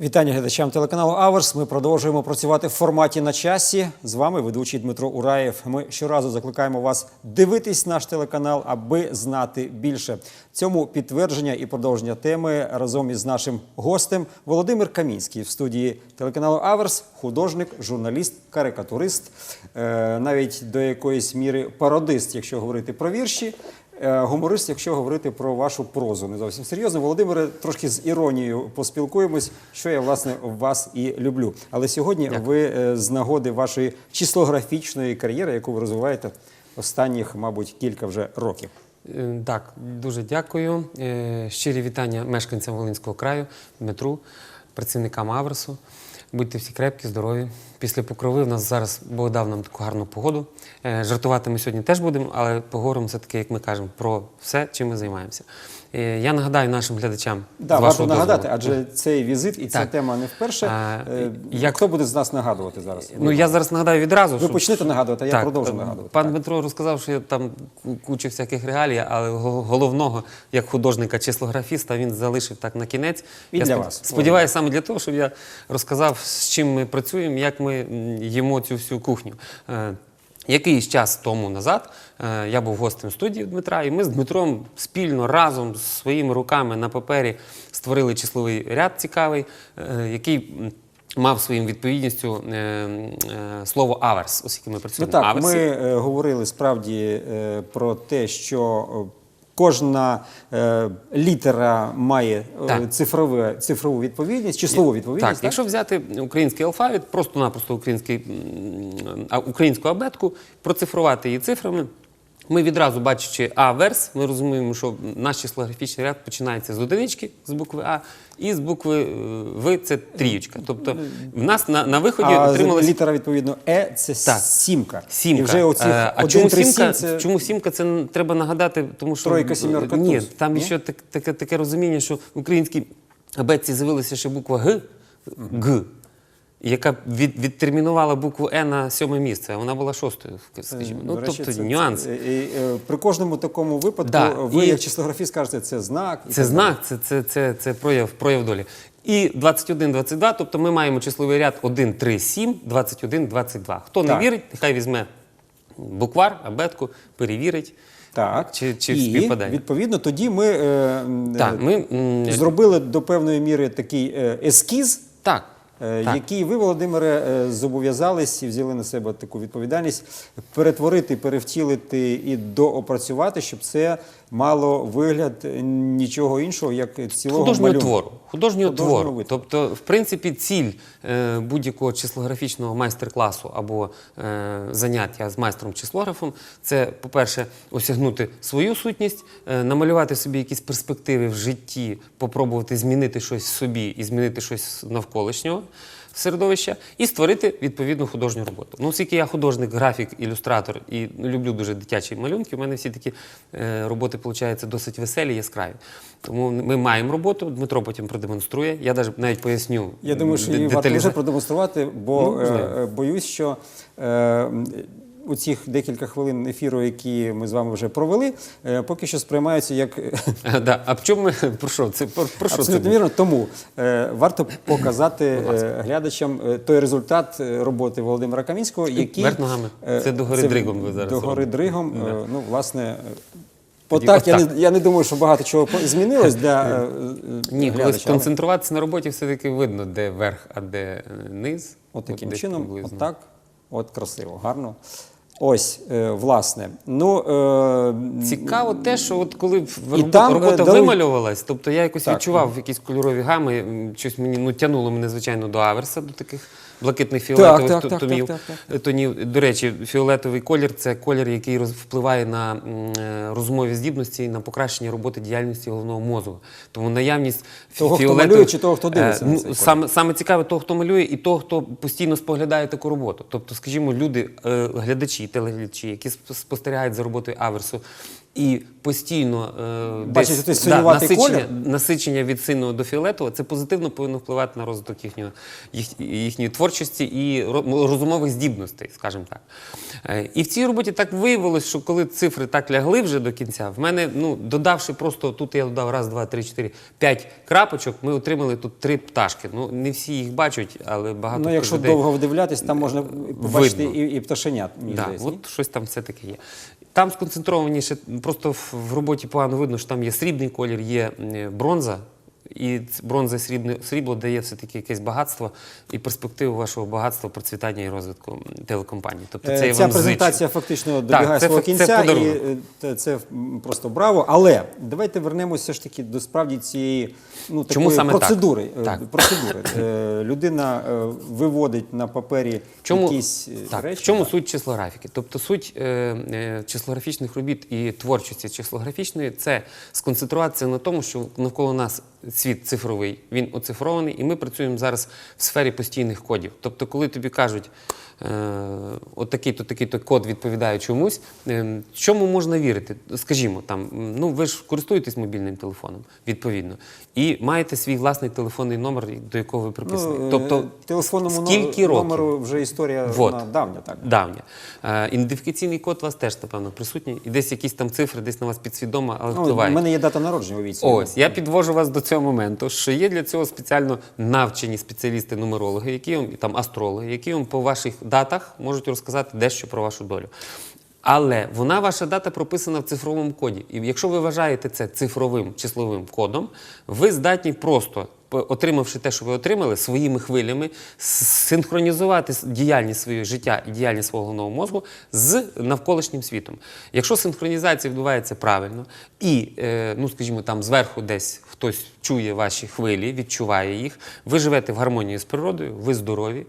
Вітання глядачам телеканалу Аверс. Ми продовжуємо працювати в форматі на часі. З вами ведучий Дмитро Ураєв. Ми щоразу закликаємо вас дивитись наш телеканал, аби знати більше. Цьому підтвердження і продовження теми разом із нашим гостем Володимир Камінський в студії телеканалу Аверс, художник, журналіст, карикатурист, е, навіть до якоїсь міри пародист, якщо говорити про вірші. Е, Гуморист, якщо говорити про вашу прозу, не зовсім серйозно. Володимире, трошки з іронією поспілкуємось, що я власне вас і люблю. Але сьогодні ви е, з нагоди вашої числографічної кар'єри, яку ви розвиваєте останніх, мабуть, кілька вже років. Е, Так, дуже дякую. Щирі вітання мешканцям Волинського краю, Дмитру, працівникам Аверсу. Будьте всі крепкі, здорові. Після покрови в нас зараз Бог дав нам таку гарну погоду. Е, Жартувати ми сьогодні теж будемо, але поговоримо все-таки, як ми кажемо, про все, чим ми займаємося. Е, Я нагадаю нашим глядачам. Да, з варто нагадати, дозволу. адже цей візит і ця Так. тема не вперше. А, Е, як- Хто буде з нас нагадувати зараз? Ну, я зараз нагадаю відразу. Ви щоб- почнете нагадувати, а я продовжу нагадувати. Пан. Дмитро розказав, що я там ку- кучу всяких регалій, але го- головного, як художника числографіста, він залишив так на кінець. І я для вас. Сподіваюся, саме для того, щоб я розказав, з чим ми працюємо, як ми їмо цю всю кухню. Е, Якийсь час тому назад е, я був гостем студії Дмитра, і ми з Дмитром спільно разом з своїми руками на папері створили числовий ряд цікавий, е, який мав своїм відповідністю слово аверс, оскільки ми Ну працюємо так, аверсі. ми говорили справді про те, що кожна е, літера має е, Так. цифрове, цифрову відповідність, числову відповідність. Так, якщо взяти український алфавіт, просто-напросто український, м, а, українську абетку, процифрувати її цифрами. Ми відразу бачачи А-верс, ми розуміємо, що наш числографічний ряд починається з одинички, з букви А, і з букви е, В це трієчка. Тобто в нас на, на виході а літера відповідно Е це Так. сімка. Сімка. І вже оці Е, а чому сімка? це Чому сімка? Це треба нагадати, тому що Тройка, сімерка, Ні, там Ні? ще таке, таке розуміння, що в українській абетці з'явилася ще буква Г, Г, яка від, відтермінувала букву Е на сьоме місце. а Вона була шостою, скажімо. Ну, речі, тобто це- нюанс. це- і, е, при кожному такому випадку Да, ви, і- як числографіст, кажете, це знак. і Це так знак, це, це, це, це прояв, прояв долі. І 21, 22, тобто ми маємо числовий ряд 1, 3, 7, 21, 22. Хто не вірить, нехай візьме буквар, абетку, перевірить. Так. Чи, чи і, співпадає. відповідно, тоді ми, е, Так, е, ми, зробили до певної міри такий е, ескіз. Так. Е, Так. Який ви, Володимире, е, зобов'язались і взяли на себе таку відповідальність перетворити, перевтілити і доопрацювати, щоб це мало вигляд нічого іншого, як цілого Художнього малюнку. твору. Художнього твору. витвору. Тобто, в принципі, ціль е, будь-якого числографічного майстер-класу або е, заняття з майстром-числографом це, по-перше, осягнути свою сутність, е, намалювати собі якісь перспективи в житті, попробувати змінити щось в собі і змінити щось навколишнього середовища, і створити відповідну художню роботу. Ну, оскільки я художник, графік, ілюстратор і люблю дуже дитячі малюнки, у мене всі такі е, роботи, виходять досить веселі, яскраві. Тому ми маємо роботу, Дмитро потім продемонструє. Я навіть, навіть поясню. Я думаю, що її варто вже продемонструвати, бо Ну, е, е, боюсь, що у цих декілька хвилин ефіру, які ми з вами вже провели, е, поки що сприймаються як А, да. а чому ми про що? Це про, про що? Абсолютно було? вірно. Тому е, варто показати е, глядачам е, той результат е, роботи Володимира Камінського, який ногами. е, Це догори дригом ви зараз Догори дригом. е, Ну, власне, е, отак я не, я не думаю, що багато чого змінилось для е, е, Ні, коли глядача. але концентруватися на роботі, все-таки видно, де верх, а де е, низ. От таким чином, отак, от красиво, гарно. Ось, е, власне. Ну, е, Цікаво те, що от коли І робота, там, е, робота дали- вималювалась, тобто я якось Так. відчував якісь кольорові гами, щось мені ну, тянуло мене, звичайно, до аверса, до таких блакитних фіолетових так, то- так, тонів. так, так, тонів. До речі, фіолетовий колір це колір, який впливає на е, розумові здібності і на покращення роботи діяльності головного мозку. Тому наявність Того, хто малює, чи того, хто дивиться Е, на ну, цей колір? саме, саме цікаве того, хто малює, і того, хто постійно споглядає таку роботу. Тобто, скажімо, люди, е, глядачі, телеглядачі, які спостерігають за роботою аверсу і постійно е, десь, синюватий насичення, колір? насичення від синього до фіолетового, це позитивно повинно впливати на розвиток їхнього, їх, їхньої творчості і ро- розумових здібностей, скажімо так. Е, І в цій роботі так виявилось, що коли цифри так лягли вже до кінця, в мене, ну, додавши просто тут я додав раз, два, три, чотири, п'ять крапочок, ми отримали тут три пташки. Ну, не всі їх бачать, але багато Ну, хто якщо людей- довго вдивлятись, там можна побачити і, і пташенят. Мені Да, здається, ні? от щось там все-таки є. Там сконцентрованіше, просто в, роботі погано видно, що там є срібний колір, є бронза. І бронза срібне, срібло дає все-таки якесь багатство і перспективу вашого багатства, процвітання і розвитку телекомпанії. Тобто Е, це я Ця вам презентація зичу. фактично добігає це свого це кінця, і подарунок. е, це просто браво. Але давайте вернемося ж таки до справді цієї ну, Чому саме процедури. Е, Так. процедури. Е, Людина е, виводить на папері чому, якісь е, так, речі. в чому так. суть числографіки? Тобто суть е, е, числографічних робіт і творчості числографічної це сконцентруватися на тому, що навколо нас світ цифровий, він оцифрований, і ми працюємо зараз в сфері постійних кодів. Тобто, коли тобі кажуть, от такий-то такий-то код відповідає чомусь, е, чому можна вірити? Скажімо, там, ну ви ж користуєтесь мобільним телефоном, відповідно, і маєте свій власний телефонний номер, до якого ви приписані. Ну, е, тобто, телефонному скільки років? номеру вже історія Вот. давня, так. Давня. Е, ідентифікаційний код у вас теж, напевно, присутній. І десь якісь там цифри, десь на вас підсвідомо, але Ну, у мене є дата народження у віці. Ось, я підвожу вас до цього моменту, що є для цього спеціально навчені спеціалісти-нумерологи, які вам, там астрологи, які вам по ваших датах можуть розказати дещо про вашу долю. Але вона, ваша дата прописана в цифровому коді. І якщо ви вважаєте це цифровим числовим кодом, ви здатні просто, отримавши те, що ви отримали, своїми хвилями синхронізувати діяльність своєї життя і діяльність свого головного мозку з навколишнім світом. Якщо синхронізація відбувається правильно, і, е, ну скажімо, там зверху десь хтось чує ваші хвилі, відчуває їх, ви живете в гармонії з природою, ви здорові,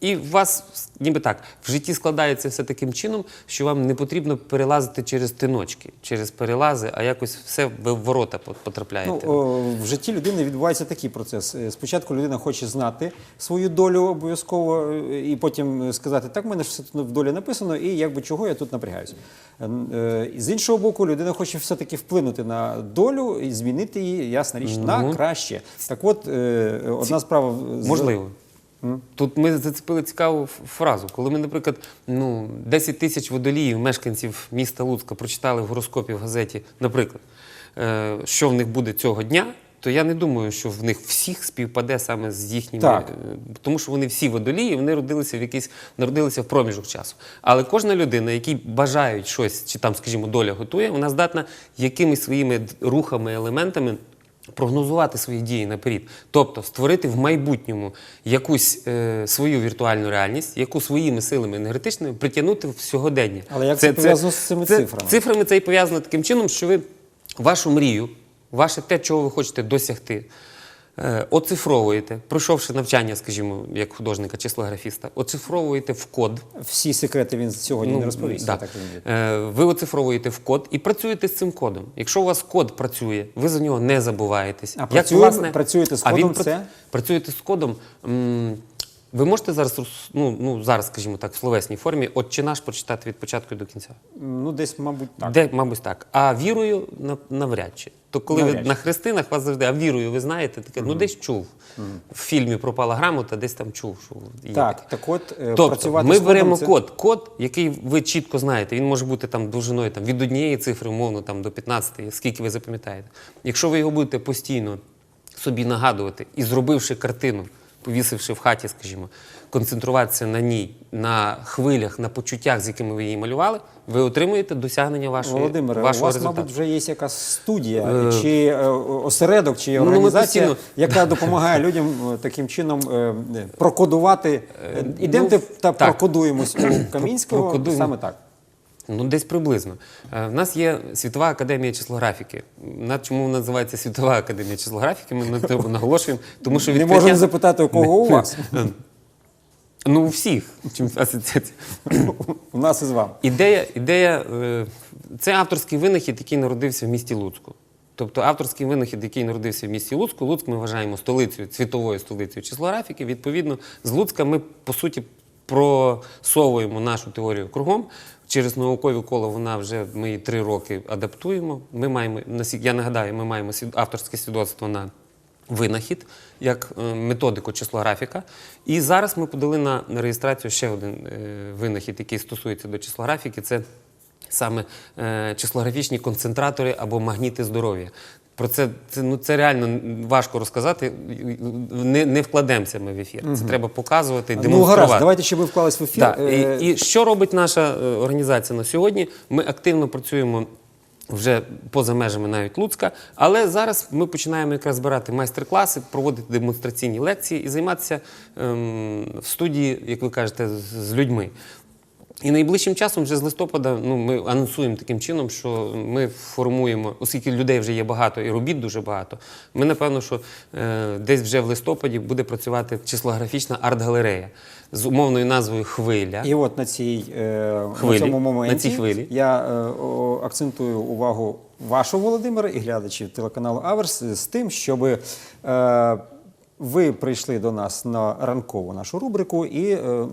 і у вас ніби так в житті складається все таким чином, що вам не потрібно перелазити через тиночки, через перелази, а якось все ви в ворота по- потрапляєте. Ну, о, в житті людини відбувається такий процес. Е, Спочатку людина хоче знати свою долю обов'язково, е, і потім сказати, так, в мене ж все тут в долі написано, і якби чого я тут напрягаюся. Е, е, З іншого боку, людина хоче все-таки вплинути на долю і змінити її, ясна річ, на Ну. краще. Так от, одна справа. Можливо. Тут ми зацепили цікаву фразу. Коли ми, наприклад, ну, 10 тисяч водоліїв, мешканців міста Луцька, прочитали в гороскопі в газеті, наприклад, е, що в них буде цього дня, то я не думаю, що в них всіх співпаде саме з їхніми. Так. е, Тому що вони всі водолії, вони родилися в якийсь, народилися в проміжок часу. Але кожна людина, які бажають щось, чи там, скажімо, доля готує, вона здатна якимись своїми рухами, елементами прогнозувати свої дії наперед. Тобто створити в майбутньому якусь е, свою віртуальну реальність, яку своїми силами енергетичними притягнути в сьогодення. Але як це пов'язано з цими це- цифрами? Цифрами це і пов'язано таким чином, що ви вашу мрію, ваше те, чого ви хочете досягти, оцифровуєте, пройшовши навчання, скажімо, як художника, числографіста, оцифровуєте в код. Всі секрети він сьогодні не розповість. Ну, да. так. Е, Ви оцифровуєте в код і працюєте з цим кодом. Якщо у вас код працює, ви за нього не забуваєтесь. А як, працює- працюєте з а він кодом, це? Працюєте з кодом. м, Ви можете зараз, ну, ну, зараз, скажімо так, в словесній формі, отче наш прочитати від початку до кінця? Ну, десь, мабуть, так. Де, мабуть, так. А вірою навряд чи. То коли Навряд ви на хрестинах вас завжди, а вірою ви знаєте, таке, ну десь чув. В фільмі пропала грамота, десь там чув. Що є. Так, так от, е, Тобто працювати ми беремо це- код, код, який ви чітко знаєте. Він може бути там довжиною там, від однієї цифри, умовно, там, до 15, скільки ви запам'ятаєте. Якщо ви його будете постійно собі нагадувати і зробивши картину, повісивши в хаті, скажімо, концентруватися на ній, на хвилях, на почуттях, з якими ви її малювали, ви отримуєте досягнення вашої, Володимире, вашого у вас, результату. мабуть, вже є якась студія, чи е, осередок, чи ну, організація, постійно- яка допомагає людям е, таким чином е, е, прокодувати. Е, Ідемте ну, та так. прокодуємось у Камінського Прокодуємо. саме так. Ну, десь приблизно. Е, В нас є Світова академія числографіки. На чому вона називається Світова академія числографіки? Ми на тому наголошуємо, тому що Не відкриття... можемо запитати, у кого у вас. Ну, у всіх чим асоціація. У нас із вами. Ідея, ідея е, це авторський винахід, який народився в місті Луцьку. Тобто авторський винахід, який народився в місті Луцьку, Луцьк ми вважаємо столицею, світовою столицею числографіки. Відповідно, з Луцька ми, по суті, просовуємо нашу теорію кругом. Через наукові кола вона вже ми її три роки адаптуємо. Ми маємо я нагадаю, ми маємо авторське свідоцтво на винахід як е, методику числографіка. І зараз ми подали на на реєстрацію ще один е, винахід, який стосується до числографіки. Це саме е, числографічні концентратори або магніти здоров'я. Про це, це, ну, це реально важко розказати. Не, не вкладемося ми в ефір. Це треба показувати, Ну гаразд, давайте, щоб ви вклались в ефір. Так, Е, і, і що робить наша е, організація на сьогодні? Ми активно працюємо. Вже поза межами навіть Луцька, але зараз ми починаємо якраз збирати майстер-класи, проводити демонстраційні лекції і займатися ем, в студії, як ви кажете, з людьми. І найближчим часом, вже з листопада, ну ми анонсуємо таким чином, що ми формуємо, оскільки людей вже є багато і робіт дуже багато. Ми напевно, що е, десь вже в листопаді буде працювати числографічна арт-галерея з умовною назвою Хвиля. І от на цій е, на цьому моменті на цій хвилі. я е, о, акцентую увагу вашу, Володимира, і глядачів телеканалу Аверс з тим, щоб е, ви прийшли до нас на ранкову нашу рубрику і е,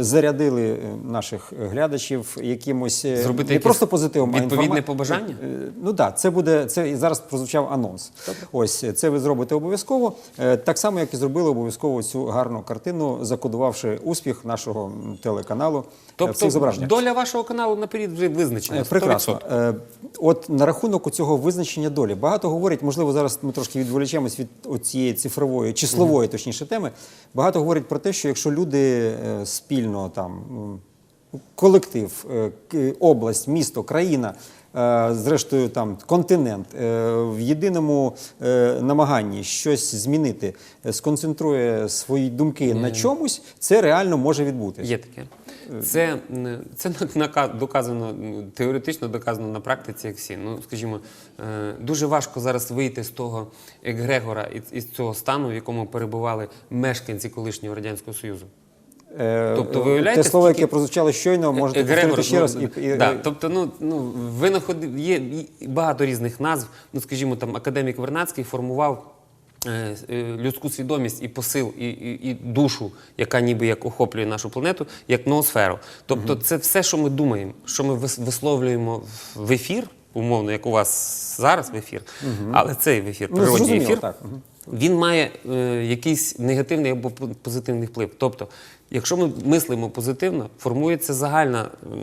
зарядили е, наших глядачів якимось е, Зробити не просто позитивом, а відповідне інформа- побажання? Е, Ну так, це буде це і зараз прозвучав анонс. Ось це ви зробите обов'язково. Е, Так само, як і зробили обов'язково цю гарну картину, закодувавши успіх нашого м, телеканалу е, Тобто доля вашого каналу наперед вже визначена. Е, Прекрасно. 100%. Е, От на рахунок цього визначення долі багато говорять, можливо, зараз ми трошки відволічемось від цієї цифрової, числової, точніше, теми. Багато говорять про те, що якщо люди е, спільно там колектив, область, місто, країна. Зрештою, там континент в єдиному намаганні щось змінити, сконцентрує свої думки на чомусь, це реально може відбутися. Є таке. Це, це доказано, теоретично доказано на практиці, як всі. Ну, скажімо, е, дуже важко зараз вийти з того егрегора, із, цього стану, в якому перебували мешканці колишнього Радянського Союзу. Е, Тобто, е, те слово, яке прозвучало щойно, можете повторити ще раз. ну, І, і, да, тобто, ну, ну, винаходи, є багато різних назв. Ну, скажімо, там академік Вернадський формував людську свідомість і посил, і, і, і душу, яка ніби як охоплює нашу планету, як ноосферу. Тобто, це все, що ми думаємо, що ми висловлюємо в ефір, умовно, як у вас зараз в ефір, але цей в ефір, Ну, природній ефір. так. Він має е, якийсь негативний або позитивний вплив. Тобто, якщо ми мислимо позитивно, формується загальна м,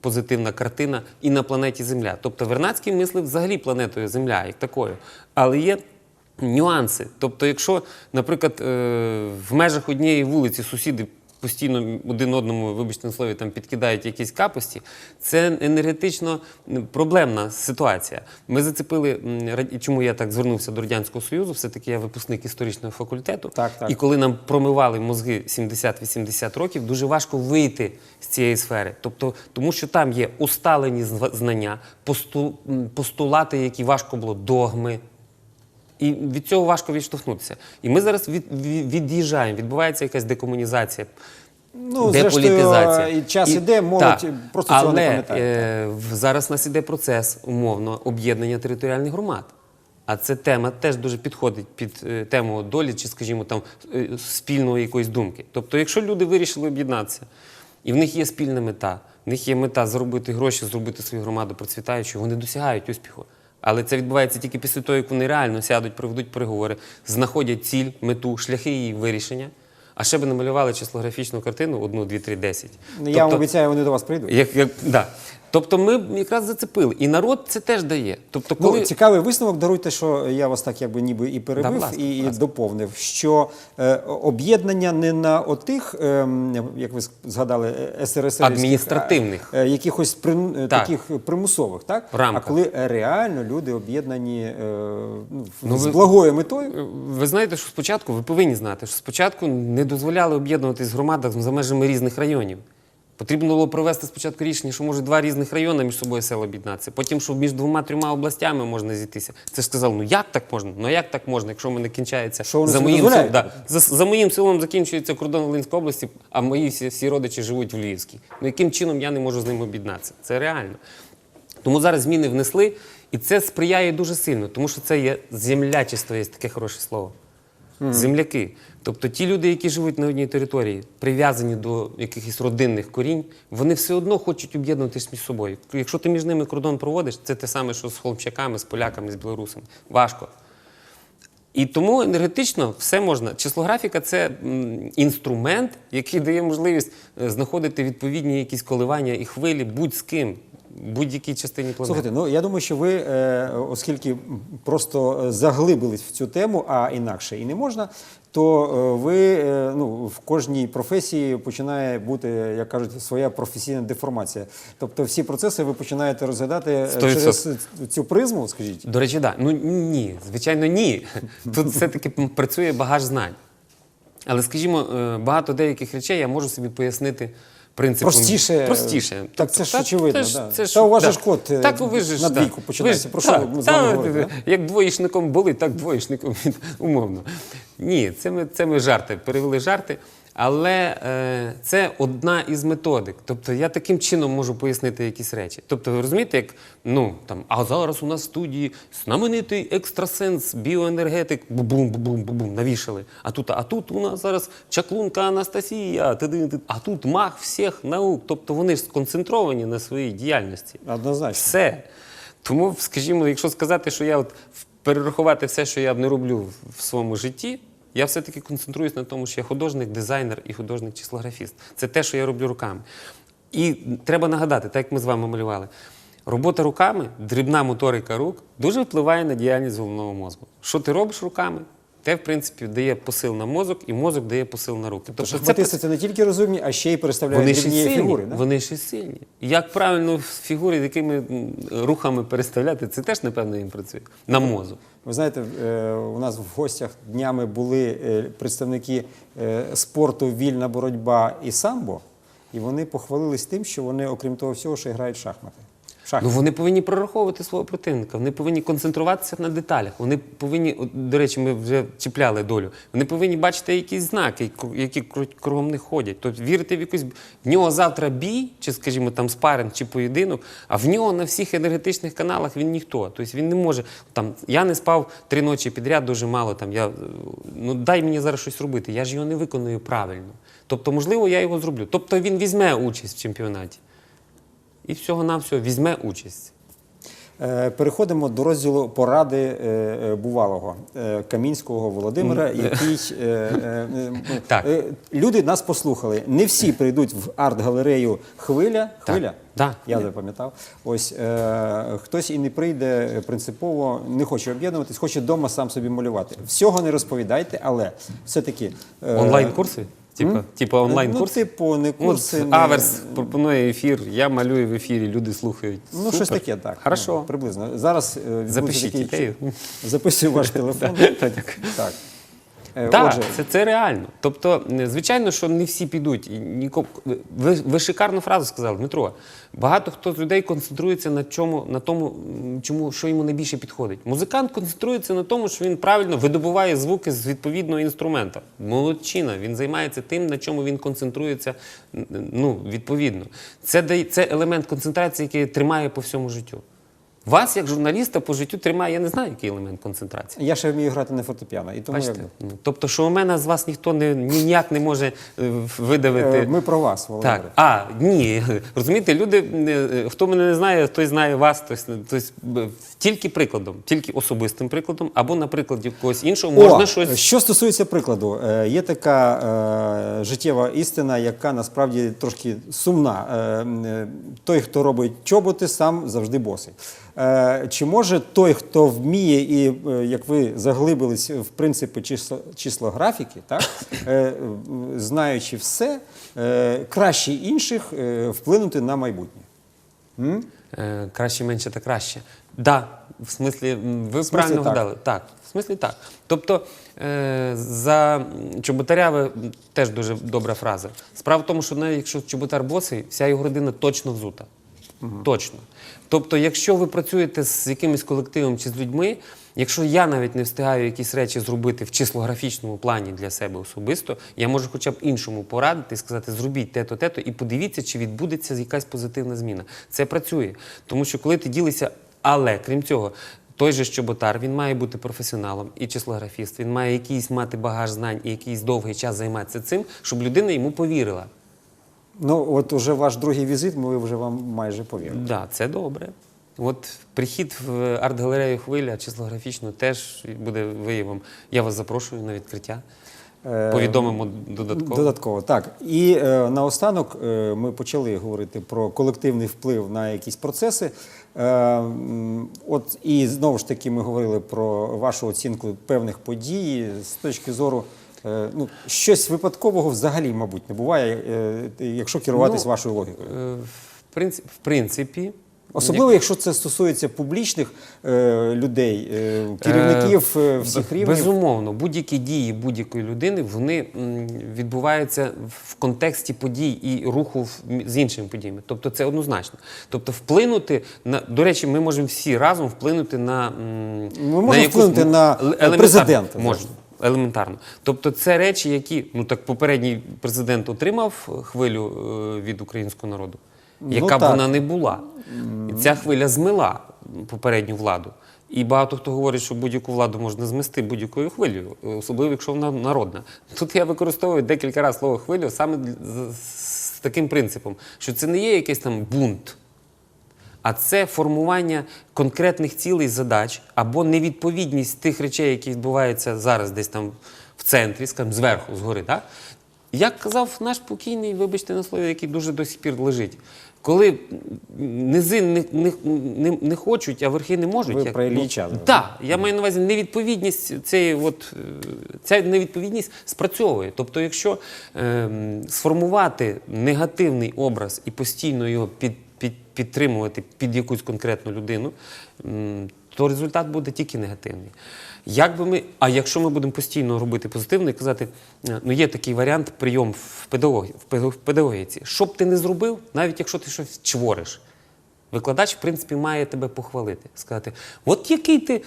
позитивна картина і на планеті Земля. Тобто Вернадський мислив взагалі планетою Земля, як такою. Але є нюанси. Тобто, якщо, наприклад, е, в межах однієї вулиці сусіди постійно один одному, вибачте на слові, там підкидають якісь капості, це енергетично проблемна ситуація. Ми зацепили, чому я так звернувся до Радянського Союзу, все-таки я випускник історичного факультету. Так, так. І коли нам промивали мозги 70-80 років, дуже важко вийти з цієї сфери. Тобто, тому що там є усталені зна- знання, постулати, які важко було, догми. І від цього важко відштовхнутися. І ми зараз від, від- від'їжджаємо, відбувається якась декомунізація. Ну, зрештою, і час іде, молодь Так. просто цього Але, не пам'ятає. е, зараз у нас іде процес умовно об'єднання територіальних громад. А ця тема теж дуже підходить під е, тему долі чи, скажімо, там е, спільної якоїсь думки. Тобто, якщо люди вирішили об'єднатися, і в них є спільна мета, в них є мета заробити гроші, зробити свою громаду процвітаючою, вони досягають успіху. Але це відбувається тільки після того, як вони реально сядуть, проведуть переговори, знаходять ціль, мету, шляхи її вирішення. А ще би намалювали числографічну картину одну, дві, три, десять. Ну, Я вам обіцяю, вони до вас прийдуть. Як, як, да. Тобто ми якраз зацепили. І народ це теж дає. Тобто, коли... Ну, цікавий висновок. Даруйте, що я вас так якби ніби і перебив Да, ласка, і, будь доповнив, що е, об'єднання не на отих, ем, як ви згадали, е, СРСР Адміністративних. якихось прим, е, Так. таких примусових, так рамках. а коли реально люди об'єднані е, ну, Ну, з ви- благою метою. Ви знаєте, що спочатку, ви повинні знати, що спочатку не дозволяли об'єднуватись в громадах за межами різних районів. Потрібно було провести спочатку рішення, що може два різних райони між собою села об'єднатися. Потім, що між двома-трьома областями можна зійтися. Це ж сказали, ну як так можна? Ну як так можна, якщо в мене кінчається Що за моїм, селом, да, за, за моїм селом закінчується кордон Волинської області, а мої всі, всі родичі живуть в Львівській. Ну яким чином я не можу з ними об'єднатися? Це реально. Тому зараз зміни внесли, і це сприяє дуже сильно, тому що це є землячество, є таке хороше слово. Земляки. Тобто ті люди, які живуть на одній території, прив'язані до якихось родинних корінь, вони все одно хочуть об'єднуватися між собою. Якщо ти між ними кордон проводиш, це те саме, що з холмчаками, з поляками, з білорусами. Важко. І тому енергетично все можна. Числографіка це інструмент, який дає можливість е, знаходити відповідні якісь коливання і хвилі будь з ким, будь-якій частині планети. Слухайте, ну я думаю, що ви, е, оскільки просто е, заглибились в цю тему, а інакше і не можна, то е, ви е, ну, в кожній професії починає бути, як кажуть, своя професійна деформація. Тобто всі процеси ви починаєте розглядати е, 100%. через цю призму, скажіть. До речі, так. Да. Ну ні, звичайно, ні. Тут все-таки працює багаж знань. Але, скажімо, е, багато деяких речей я можу собі пояснити принципом. Простіше. Простіше. Так це ж очевидно, це ж- Та у вас да. ж код, е, Так, ви ж, на да. двійку починається. Про що ми з вами та, говоримо. Як двоєчником були, так двоєчником умовно. Ні, це ми, це ми жарти, перевели жарти. Але е, це одна із методик. Тобто я таким чином можу пояснити якісь речі. Тобто, ви розумієте, як ну там, а зараз у нас в студії знаменитий екстрасенс, біоенергетик, бу-бум, бу-бум, бу-бум, навішали. А тут, а тут у нас зараз чаклунка Анастасія, а тут мах всіх наук. Тобто вони ж сконцентровані на своїй діяльності. Однозначно. Все. Тому, скажімо, якщо сказати, що я от перерахувати все, що я не роблю в своєму житті, я все-таки концентруюсь на тому, що я художник, дизайнер і художник-числографіст. Це те, що я роблю руками. І треба нагадати, так як ми з вами малювали, робота руками, дрібна моторика рук дуже впливає на діяльність головного мозку. Що ти робиш руками? Те, в принципі, дає посил на мозок, і мозок дає посил на руки. Тобто шахматисти це не тільки розумні, а ще й переставляють вони дрібні сильні. фігури. Да? Вони ще сильні. Як правильно фігури, якими рухами переставляти, це теж, напевно, їм працює. На мозок. Ви знаєте, е, у нас в гостях днями були е, представники е, спорту вільна боротьба і самбо, і вони похвалились тим, що вони, окрім того всього, ще грають в шахмати. В Ну вони повинні прораховувати свого противника, вони повинні концентруватися на деталях. Вони повинні, до речі, ми вже чіпляли долю. Вони повинні бачити якісь знаки, які кру- кругом них ходять. Тобто вірити в якусь в нього завтра бій, чи, скажімо, там спаринг чи поєдинок, а в нього на всіх енергетичних каналах він ніхто. Тобто він не може. Там я не спав три ночі підряд, дуже мало. Там я ну дай мені зараз щось робити. Я ж його не виконую правильно. Тобто, можливо, я його зроблю. Тобто він візьме участь в чемпіонаті. І всього-навсього візьме участь. Е, Переходимо до розділу поради е, е, бувалого Камінського Володимира, який Так. люди нас послухали. Не всі прийдуть в арт-галерею Хвиля. Хвиля? Так. Я запам'ятав. Ось хтось і не прийде принципово, не хоче об'єднуватись, хоче вдома сам собі малювати. Всього не розповідайте, але все-таки е, Онлайн-курси? Типа, типа Ну, онлайн-курси? типу, не курси. От не- Аверс пропонує ефір, я малюю в ефірі, люди слухають. Ну, Супер. щось таке, так. Хорошо. Ну, приблизно. Зараз е, відбудеться Запишіть такий- ідею. Записую ваш телефон. Так. Так. Е, Отже, це, це реально. Тобто, е, звичайно, що не всі підуть. Ніко- Ви, ви шикарну фразу сказали, Дмитро. Багато хто з людей концентрується на чому, на тому, чому, що йому найбільше підходить. Музикант концентрується на тому, що він правильно видобуває звуки з відповідного інструмента. Молодчина, він займається тим, на чому він концентрується ну, відповідно. Це, це елемент концентрації, який тримає по всьому життю. Вас, як журналіста, по життю тримає, я не знаю, який елемент концентрації. я ще вмію грати на фортепіано, і тому Бачите? якби. Ну, Тобто, що у мене з вас ніхто не, ніяк не може е, видавити. Е, Ми про вас, Володимире. Так, а ні, розумієте, люди, е, хто мене не знає, той знає вас, тобто, тобто б- тільки прикладом, тільки особистим прикладом, або на прикладі когось іншого можна О, щось. Що стосується прикладу, є така е, життєва істина, яка насправді трошки сумна. Е, той, хто робить чоботи, сам завжди босий. Е, чи може той, хто вміє і, е, як ви заглибились в принципи число, числографіки, так, е, знаючи все, краще інших вплинути на майбутнє? Е, краще, менше та краще. Да, в смислі, м, ви смислі правильно так. вгадали. Так, в смислі так. Тобто е, за м, чоботаря ви, теж дуже добра фраза. Справа в тому, що навіть якщо чоботар босий, вся його родина точно взута. Точно. Тобто, якщо ви працюєте з якимось колективом чи з людьми, якщо я навіть не встигаю якісь речі зробити в числографічному плані для себе особисто, я можу хоча б іншому порадити і сказати, зробіть те-то, те-то, і подивіться, чи відбудеться якась позитивна зміна. Це працює. Тому що коли ти ділишся, але крім цього, Той же Щоботар, він має бути професіоналом і числографіст. Він має якийсь мати багаж знань і якийсь довгий час займатися цим, щоб людина йому повірила. Ну, от уже ваш другий візит, ми вже вам майже повірили. Да, це добре. От прихід в арт-галерею хвиля числографічно теж буде виявом. Я вас запрошую на відкриття. Е, Повідомимо додатково. Додатково, так. І е, наостанок е, ми почали говорити про колективний вплив на якісь процеси. Е, от і знову ж таки ми говорили про вашу оцінку певних подій з точки зору. Е, Ну, щось випадкового взагалі, мабуть, не буває, е, якщо керуватись Ну, вашою логікою. Е, В принципі, в принципі Особливо, якщо це стосується публічних е, людей, е, керівників е, всіх рівнів. Безумовно, будь-які дії будь-якої людини вони відбуваються в контексті подій і руху в- з іншими подіями. Тобто це однозначно. Тобто, вплинути на до речі, ми можемо всі разом вплинути на Ми можемо вплинути на президента, Можна. Елементарно. Тобто це речі, які ну так попередній президент отримав хвилю е, від українського народу, Ну, яка б вона не була. І ця хвиля змила попередню владу. І багато хто говорить, що будь-яку владу можна змести будь-якою хвилею, особливо якщо вона народна. Тут я використовую декілька разів слово хвилю саме з таким принципом, що це не є якийсь там бунт, а це формування конкретних цілей задач або невідповідність тих речей, які відбуваються зараз десь там в центрі, скажімо, зверху, згори. Так? Як казав наш покійний, вибачте на слові, який дуже до сих пір лежить. Коли низи не, не, не, не хочуть, а верхи не можуть. Ви як- про ну, Так, я маю на увазі невідповідність цієї, от, е, ця невідповідність спрацьовує. Тобто, якщо ем, сформувати негативний образ і постійно його під, підтримувати під якусь конкретну людину, то результат буде тільки негативний. Як би ми, а якщо ми будемо постійно робити позитивно і казати, е, ну є такий варіант прийом в, педагогі, в педагогіці. Що б ти не зробив, навіть якщо ти щось чвориш, Викладач, в принципі, має тебе похвалити, сказати, от який ти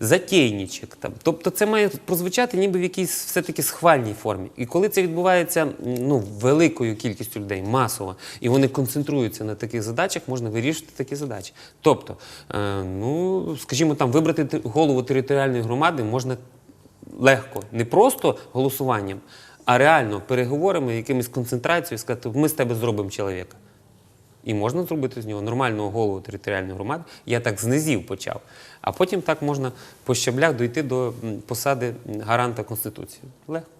затейничок. Там. Тобто це має прозвучати ніби в якійсь все-таки схвальній формі. І коли це відбувається ну, великою кількістю людей, масово, і вони концентруються на таких задачах, можна вирішити такі задачі. Тобто, е, ну, скажімо, там, вибрати голову територіальної громади можна легко, не просто голосуванням, а реально переговорами, якимись концентрацією, сказати, ми з тебе зробимо чоловіка. І можна зробити з нього нормального голову територіальної громади. Я так з низів почав. А потім так можна по щаблях дойти до посади гаранта Конституції. Легко.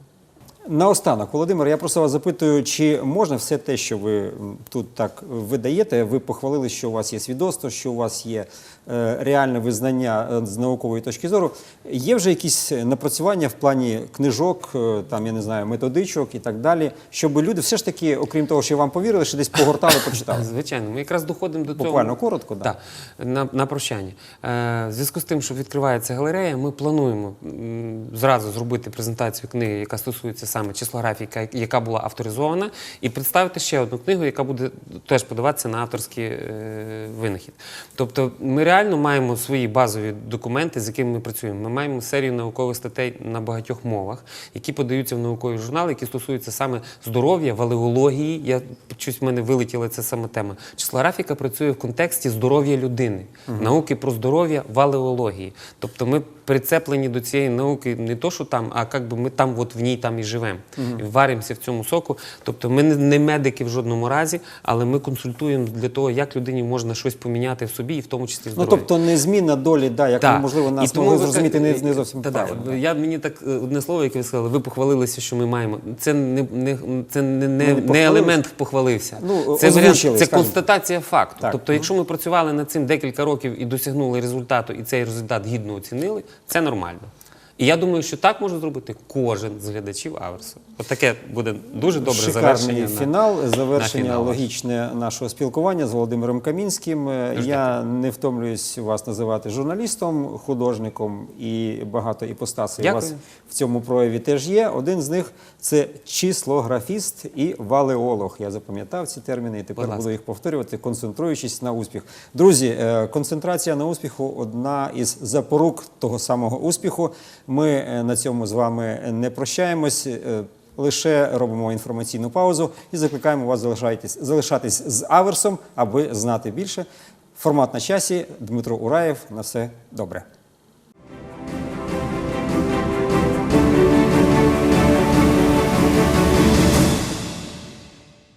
Наостанок, Володимир, я просто вас запитую, чи можна все те, що ви тут так видаєте, ви похвалили, що у вас є свідоцтво, що у вас є е, реальне визнання е, з наукової точки зору. Є вже якісь напрацювання в плані книжок, е, там я не знаю, методичок і так далі, щоб люди все ж таки, окрім того, що вам повірили, що десь погортали, почитали. Звичайно, ми якраз доходимо до цього. Буквально коротко, да. Так, на, на прощання. Е, в зв'язку з тим, що відкривається галерея, ми плануємо зразу зробити презентацію книги, яка стосується саме числографії, яка, була авторизована, і представити ще одну книгу, яка буде теж подаватися на авторський е, винахід. Тобто ми реально маємо свої базові документи, з якими ми працюємо. Ми маємо серію наукових статей на багатьох мовах, які подаються в наукові журнали, які стосуються саме здоров'я, валеології. Я щось в мене вилетіла ця саме тема. Числографіка працює в контексті здоров'я людини, науки про здоров'я, валеології. Тобто ми прицеплені до цієї науки не то, що там, а як би ми там, от в ній там і живемо, і варимося в цьому соку. Тобто ми не, не медики в жодному разі, але ми консультуємо для того, як людині можна щось поміняти в собі, і в тому числі в Ну здоров'ї. тобто незмінна долі, да, як можливо нас І тому могли ви зрозуміти не, так- не зовсім правильно. Я мені так е, одне слово, яке ви сказали, ви похвалилися, що ми маємо. Це не, не, це не, не, не не, елемент похвалився. Ну, це озвучили, це скажімо. констатація факту. Так. Тобто, якщо ми працювали над цим декілька років і досягнули результату, і цей результат гідно оцінили, це нормально. І я думаю, що так може зробити кожен з глядачів Аверсу. От таке буде дуже добре Шикарний завершення. на- фінал, завершення фінал. логічне нашого спілкування з Володимиром Камінським. Дуже Я не втомлююсь вас називати журналістом, художником і багато іпостасей у Дякую. вас в цьому прояві теж є. Один з них це числографіст і валеолог. Я запам'ятав ці терміни і тепер буду їх повторювати, концентруючись на успіх. Друзі, е, концентрація на успіху одна із запорук того самого успіху. Ми е, на цьому з вами не прощаємось. е, Лише робимо інформаційну паузу і закликаємо вас залишайтесь, залишатись з аверсом, аби знати більше. Формат на часі. Дмитро Ураєв. На все добре.